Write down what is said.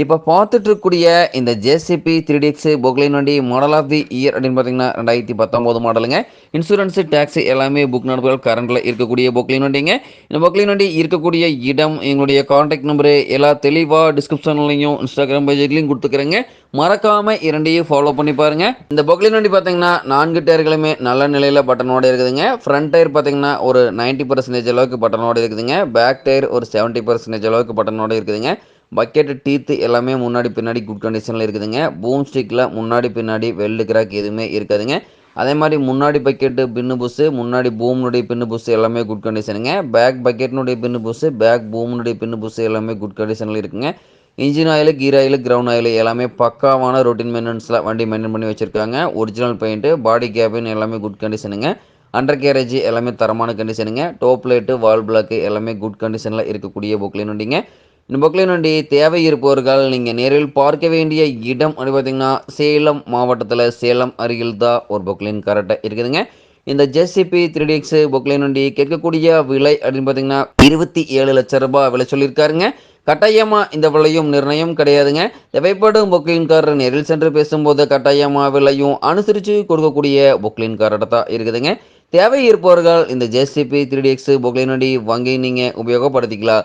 இப்போ பார்த்துட்டு இருக்கக்கூடிய இந்த ஜேசிபி த்ரீ டிஎக்ஸ் பொக்லைன் வண்டி மாடல் ஆஃப் தி இயர் அப்படின்னு பார்த்தீங்கன்னா ரெண்டாயிரத்தி பத்தொம்போது மாடலுங்க இன்சூரன்ஸு டேக்ஸ் எல்லாமே புக் நடப்புகள் கரண்டில் இருக்கக்கூடிய பொக்லைன் வண்டிங்க. இந்த பொக்லைன் வண்டி இருக்கக்கூடிய இடம் எங்களுடைய காண்டாக்ட் நம்பரு எல்லா தெளிவாக டிஸ்கிரிப்ஷன்லையும் இன்ஸ்டாகிராம் பேஜ்லையும் கொடுத்துக்கிறேங்க. மறக்காமல் இரண்டையும் ஃபாலோ பண்ணி பாருங்க. இந்த பொக்லின் வண்டி பார்த்தீங்கன்னா நான்கு டயர்களுமே நல்ல நிலையில் பட்டனோட இருக்குதுங்க. ஃப்ரண்ட் டயர் பார்த்தீங்கன்னா ஒரு நைன்ட்டி பர்சன்டேஜ் அளவுக்கு பட்டனோட இருக்குதுங்க. பேக் டயர் ஒரு செவன்ட்டி பர்சன்டேஜ் அளவுக்கு பட்டனோட இருக்குதுங்க. பக்கெட்டு டீத்து எல்லாமே முன்னாடி பின்னாடி குட் கண்டிஷனில் இருக்குதுங்க. பூம் ஸ்டிக்கில் முன்னாடி பின்னாடி வெல்டு கிராக் எதுவுமே இருக்காதுங்க. அதே மாதிரி முன்னாடி பக்கெட்டு பின்னு புஸ்ஸு முன்னாடி பூம்னுடைய பின்னு புஸ்ஸு எல்லாமே குட் கண்டிஷனுங்க பேக் பக்கெட்னுடைய பின்னு புஸ்ஸு பேக் பூம்னுடைய பின்னு புஸ்ஸு எல்லாமே குட் கண்டிஷனில் இருக்குங்க. Engine oil gear oil ground oil எல்லாமே பக்காவான ரொட்டீன் மெயின்டெனன்ஸில் வண்டி மெயின்டைன் பண்ணி வச்சுருக்காங்க. ஒரிஜினல் பெயிண்ட்டு பாடி கேபின் எல்லாமே குட் கண்டிஷனுங்க அண்டர் கேரேஜ் எல்லாமே தரமான கண்டிஷனுங்க டோப் லைட்டு வால் பிளாக்கு எல்லாமே குட் கண்டிஷனில் இருக்கக்கூடிய பொக்லின் வண்டிங்க இந்த பொக்லின் தேவை இருப்பவர்கள் நீங்கள் நேரில் பார்க்க வேண்டிய இடம் அப்படி பார்த்தீங்கன்னா சேலம் மாவட்டத்தில் சேலம் அருகில் தான் ஒரு பொக்லின் கரெக்டாக இருக்குதுங்க. இந்த ஜெசிபி த்ரீ டிஎக்ஸ் பொக்லைன் வண்டி கேட்கக்கூடிய விலை அப்படின்னு பார்த்தீங்கன்னா இருபத்தி ஏழு லட்ச ரூபாய் விலை சொல்லியிருக்காருங்க. கட்டாயமாக இந்த விலையும் நிர்ணயம் கிடையாதுங்க. தேவைப்படும் பொக்லின்காரர் நேரில் சென்று பேசும்போது கட்டாயமாக விலையும் அனுசரித்து கொடுக்கக்கூடிய பொக்லின்காரர்கிட்ட தான் இருக்குதுங்க. தேவை இருப்பவர்கள் இந்த ஜேசிபி த்ரீ டிஎக்ஸ் பொக்லைன் வண்டி வாங்கி நீங்கள் உபயோகப்படுத்திக்கலாம்.